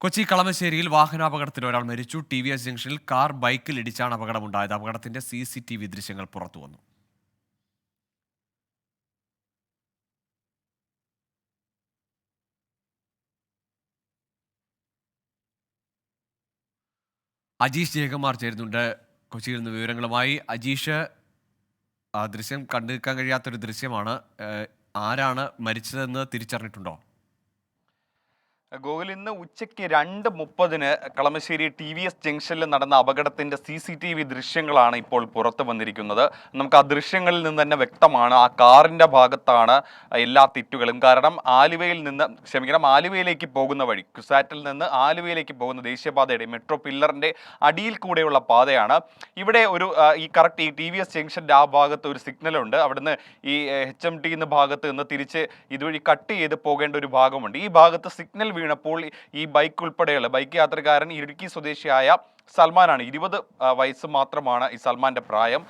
കൊച്ചി കളമശ്ശേരിയിൽ വാഹനാപകടത്തിൽ ഒരാൾ മരിച്ചു. ടി വി എസ് ജംഗ്ഷനിൽ കാർ ബൈക്കിൽ ഇടിച്ചാണ് അപകടമുണ്ടായത്. അപകടത്തിന്റെ സി സി ടി വി ദൃശ്യങ്ങൾ പുറത്തു വന്നു. അജീഷ് ജയകുമാർ ചേരുന്നുണ്ട് കൊച്ചിയിൽ നിന്ന് വിവരങ്ങളുമായി. അജീഷ് ആ ദൃശ്യം കണ്ടെടുക്കാൻ കഴിയാത്തൊരു ദൃശ്യമാണ്. ആരാണ് മരിച്ചതെന്ന് തിരിച്ചറിഞ്ഞിട്ടുണ്ടോ? ഗോകുൽ ഇന്ന് ഉച്ചയ്ക്ക് രണ്ട് മുപ്പതിന് കളമശ്ശേരി ടി വി എസ് ജംഗ്ഷനിൽ നടന്ന അപകടത്തിന്റെ സി സി ടി വി ദൃശ്യങ്ങളാണ് ഇപ്പോൾ പുറത്തു വന്നിരിക്കുന്നത്. നമുക്ക് ആ ദൃശ്യങ്ങളിൽ നിന്ന് തന്നെ വ്യക്തമാണ്. ആ കാറിന്റെ ഭാഗത്താണ് എല്ലാ തെറ്റുകളും. കാരണം ആലുവയിൽ നിന്ന് ക്ഷമിക്കണം ആലുവയിലേക്ക് പോകുന്ന വഴി കുസാറ്റിൽ നിന്ന് ആലുവയിലേക്ക് പോകുന്ന ദേശീയപാതയുടെ മെട്രോ പില്ലറിന്റെ അടിയിൽ കൂടെയുള്ള പാതയാണ്. ഇവിടെ ഒരു ഈ കറക്റ്റ് ഈ ടി വി എസ് ജംഗ്ഷന്റെ ആ ഭാഗത്ത് ഒരു സിഗ്നലുണ്ട്. അവിടുന്ന് ഈ എച്ച് എം ടി എന്ന ഭാഗത്ത് നിന്ന് തിരിച്ച് ഇതുവഴി കട്ട് ചെയ്ത് പോകേണ്ട ഒരു ഭാഗമുണ്ട്. ഈ ഭാഗത്ത് സിഗ്നൽ വീണപ്പോൾ ഈ ബൈക്ക് ഉൾപ്പെടെയുള്ള ബൈക്ക് യാത്രക്കാരൻ ഇടുക്കി സ്വദേശിയായ സൽമാനാണ്. ഇരുപത് വയസ്സ് മാത്രമാണ് ഈ സൽമാന്റെ പ്രായം.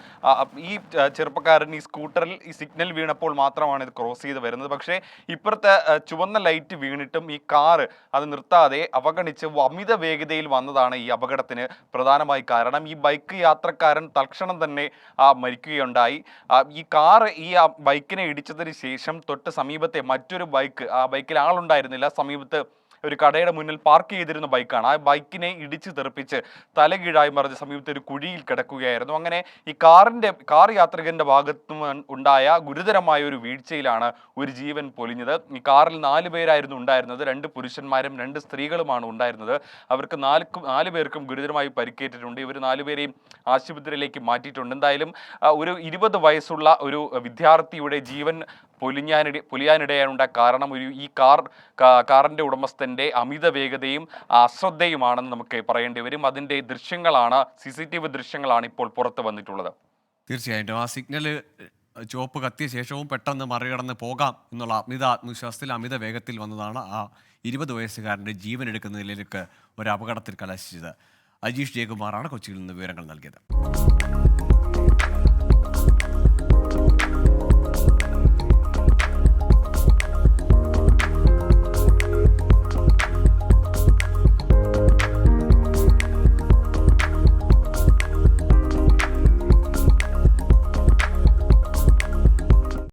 ഈ ചെറുപ്പക്കാരൻ ഈ സ്കൂട്ടറിൽ ഈ സിഗ്നൽ വീണപ്പോൾ മാത്രമാണ് ഇത് ക്രോസ് ചെയ്ത് വരുന്നത്. പക്ഷേ ഇപ്പുറത്തെ ചുവന്ന ലൈറ്റ് വീണിട്ടും ഈ കാറ് അത് നിർത്താതെ അവഗണിച്ച് അമിത വേഗതയിൽ വന്നതാണ് ഈ അപകടത്തിന് പ്രധാനമായി കാരണം. ഈ ബൈക്ക് യാത്രക്കാരൻ തൽക്ഷണം തന്നെ മരിക്കുകയുണ്ടായി. ഈ കാറ് ഈ ബൈക്കിനെ ഇടിച്ചതിന് ശേഷം തൊട്ട് സമീപത്തെ മറ്റൊരു ബൈക്ക് ആ ബൈക്കിൽ ആളുണ്ടായിരുന്നില്ല. സമീപത്ത് ഒരു കടയുടെ മുന്നിൽ പാർക്ക് ചെയ്തിരുന്ന ബൈക്കാണ്. ആ ബൈക്കിനെ ഇടിച്ച് തെറിപ്പിച്ച് തലകീഴായി മറിഞ്ഞ് സമീപത്തെ ഒരു കുഴിയിൽ കിടക്കുകയായിരുന്നു. അങ്ങനെ ഈ കാറിന്റെ കാർ യാത്രികന്റെ ഭാഗത്തു ഉണ്ടായ ഗുരുതരമായ ഒരു വീഴ്ചയിലാണ് ഒരു ജീവൻ പൊലിഞ്ഞത്. ഈ കാറിൽ നാല് പേരായിരുന്നു ഉണ്ടായിരുന്നത്. രണ്ട് പുരുഷന്മാരും രണ്ട് സ്ത്രീകളുമാണ് ഉണ്ടായിരുന്നത്. അവർക്ക് നാല് നാല് പേർക്കും ഗുരുതരമായി പരിക്കേറ്റിട്ടുണ്ട്. ഇവർ നാലുപേരെയും ആശുപത്രിയിലേക്ക് മാറ്റിയിട്ടുണ്ട്. എന്തായാലും ഒരു ഇരുപത് വയസ്സുള്ള ഒരു വിദ്യാർത്ഥിയുടെ ജീവൻ പൊലിഞ്ഞാനിട പൊലിയാനിടയാനുണ്ടായ കാരണം ഒരു ഈ കാർ കാറിന്റെ ഉടമസ്ഥന്റെ അമിത വേഗതയും അശ്രദ്ധയുമാണെന്ന് നമുക്ക് പറയേണ്ടി വരും. അതിന്റെ ദൃശ്യങ്ങളാണ് സി സി ടി വി ദൃശ്യങ്ങളാണ് ഇപ്പോൾ പുറത്ത് വന്നിട്ടുള്ളത്. തീർച്ചയായിട്ടും. ആ സിഗ്നൽ ചുവപ്പ് കത്തിയ ശേഷവും പെട്ടെന്ന് മറികടന്ന് പോകാം എന്നുള്ള അമിത ആത്മവിശ്വാസത്തിൽ അമിത വേഗത്തിൽ വന്നതാണ് ആ ഇരുപത് വയസ്സുകാരന്റെ ജീവൻ എടുക്കുന്നതിലേക്ക് ഒരു അപകടത്തിൽ കലാശിച്ചത്. അജീഷ് ജയകുമാറാണ് കൊച്ചിയിൽ നിന്ന് വിവരങ്ങൾ നൽകിയത്.